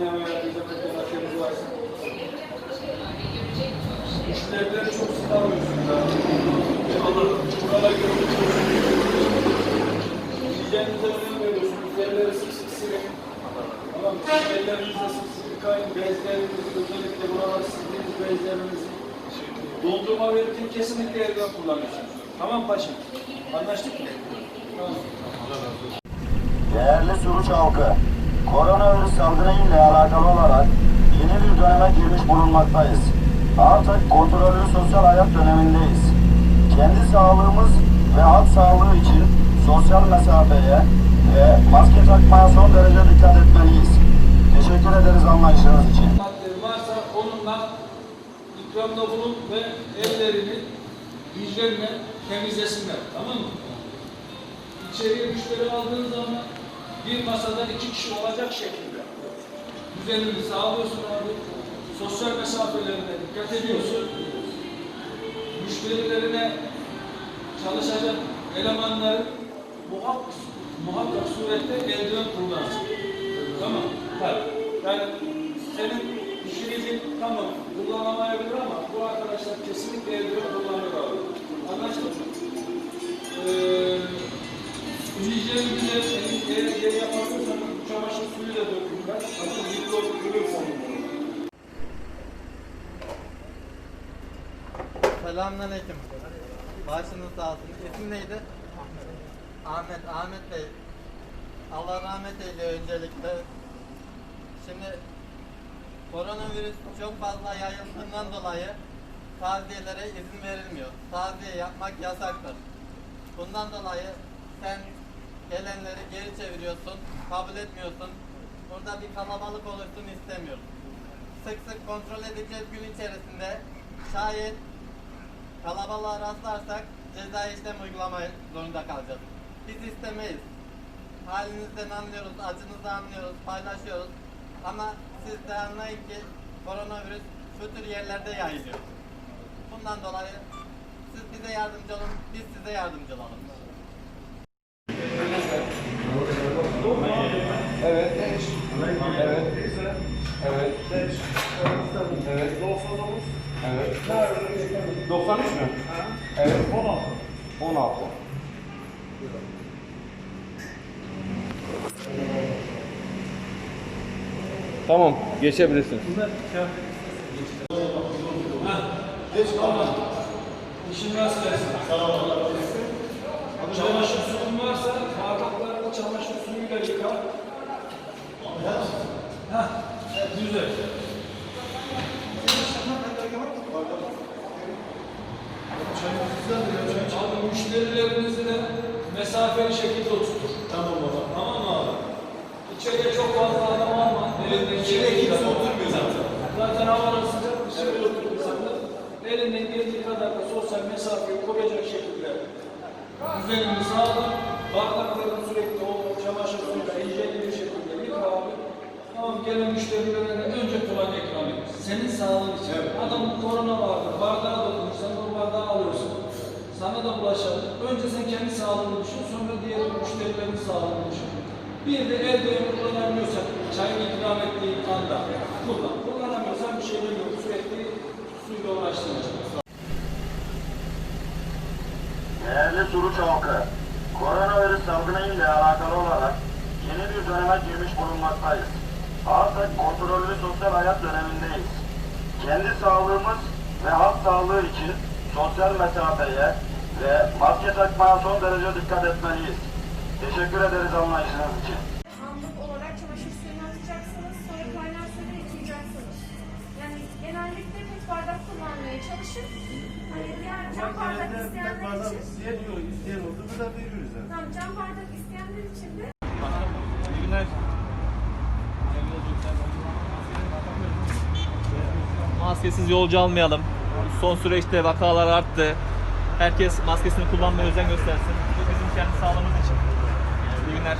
veya dezenfektan makinesi varsa. Müşterileri çok sık alıyorsunuz abi. Alırım. Buralar görüyorsunuz. Hijyeninize önem veriyorsunuz. Yerleri sık sık silin. Tamam mı? Ellerinizle sık sık yıkayın. Bezlerinizi özellikle buralar sildiğiniz bezlerinizi doldurma verirken kesinlikle eldiven kullanıyorsunuz. Tamam paşam. Anlaştık mı? Tamam. Değerli Suruç halkı, koronavirüs salgını ile alakalı olarak yeni bir döneme girmiş bulunmaktayız. Artık kontrollü sosyal hayat dönemindeyiz. Kendi sağlığımız ve halk sağlığı için sosyal mesafeye ve maske takmaya son derece dikkat etmeliyiz. Teşekkür ederiz anlayışınız için. varsa onunla ikramda bulun ve ellerini hijyenle temizlesinler. Tamam mı? İçeriye müşteri aldığın zaman bir masada iki kişi olacak şekilde düzenini sağlıyorsun abi. Sosyal mesafelerine dikkat ediyorsun. Müşterilerine çalışacak elemanları muhakkak, muhakkak surette eldiven kullansın. Tamam. Tabii. Yani senin işinizin tamam kullanamayabilir ama bu arkadaşlar kesinlikle eldiven kullanıyor abi. Anlaştık mı? Ee, Hijyen güzel, eğer geri kırıyorsan. Selamünaleyküm. Başınız sağ olsun. İsim neydi? Ahmet. Ahmet Bey. Allah rahmet eyliyor öncelikle. Şimdi koronavirüs çok fazla yayıldığından dolayı taziyelere izin verilmiyor. Taziye yapmak yasaktır. Bundan dolayı sen gelenleri geri çeviriyorsun, kabul etmiyorsun. Burada bir kalabalık olursun istemiyoruz. Sık sık kontrol edeceğiz gün içerisinde. Şayet kalabalığa rastlarsak cezai işlem uygulamaya zorunda kalacağız. Biz istemeyiz. Halinizden anlıyoruz, acınızı anlıyoruz, paylaşıyoruz. Ama siz de anlayın ki koronavirüs şu tür yerlerde yayılıyor. Bundan dolayı siz bize yardımcı olun, biz size yardımcı olalım. Evet. Evet. Evet. Evet. 99. Evet. 93 mü? Evet. 16. 16. Tamam, geçebilirsin. İşin rast gelsin. Çamaşır suyun varsa bardaklarını çamaşır suyuyla yıka. Heh, güzel. Abi müşterilerinizi de mesafeli şekilde oturtur. Tamam baba. Tamam mı abi? İçeriye çok fazla adam alma. Elinden İçeriye kimse oturmuyor zaten. Zaten havalar sıcak dışarıya oturup insanlar. Elinden geldiği kadar da sosyal mesafeyi koruyacak şekilde düzenini sağla. Bardaklarını sürekli o çamaşır suyuyla hijyenli bir şekilde yıka abi. Tamam gelen müşterilere önce kulak ikram et. Senin sağlığın için. Adam korona vardı. Sana da bulaşabilir. Önce sen kendi sağlığını düşün. Sonra diğer müşterilerin sağlığını düşün. Bir de eldiven kullanamıyorsan çayını ikram ettiğin anda kullan. Kullanamıyorsan bir şey demiyorum. Sürekli suyla uğraştıracaksın. Değerli Suruç halkı, koronavirüs salgını ile alakalı olarak yeni bir döneme girmiş bulunmaktayız. Artık kontrollü sosyal hayat dönemindeyiz. Kendi sağlığımız ve halk sağlığı için sosyal mesafeye ve maske takmaya son derece dikkat etmeliyiz. Teşekkür ederiz anlayışınız için. Anlık olarak çamaşır suyunu atacaksınız, sonra kaynar suyla yıkayacaksınız. Yani genellikle tek bardak kullanmaya çalışın. Hani diğer cam bardak isteyenler için, isteyen yok, isteyen oldu. Bu da veriyoruz yani. tamam cam bardak isteyenler için de İyi günler. Maskesiz yolcu almayalım. Son süreçte vakalar arttı. Herkes maskesini kullanmaya özen göstersin. Bu bizim kendi sağlığımız için. İyi günler.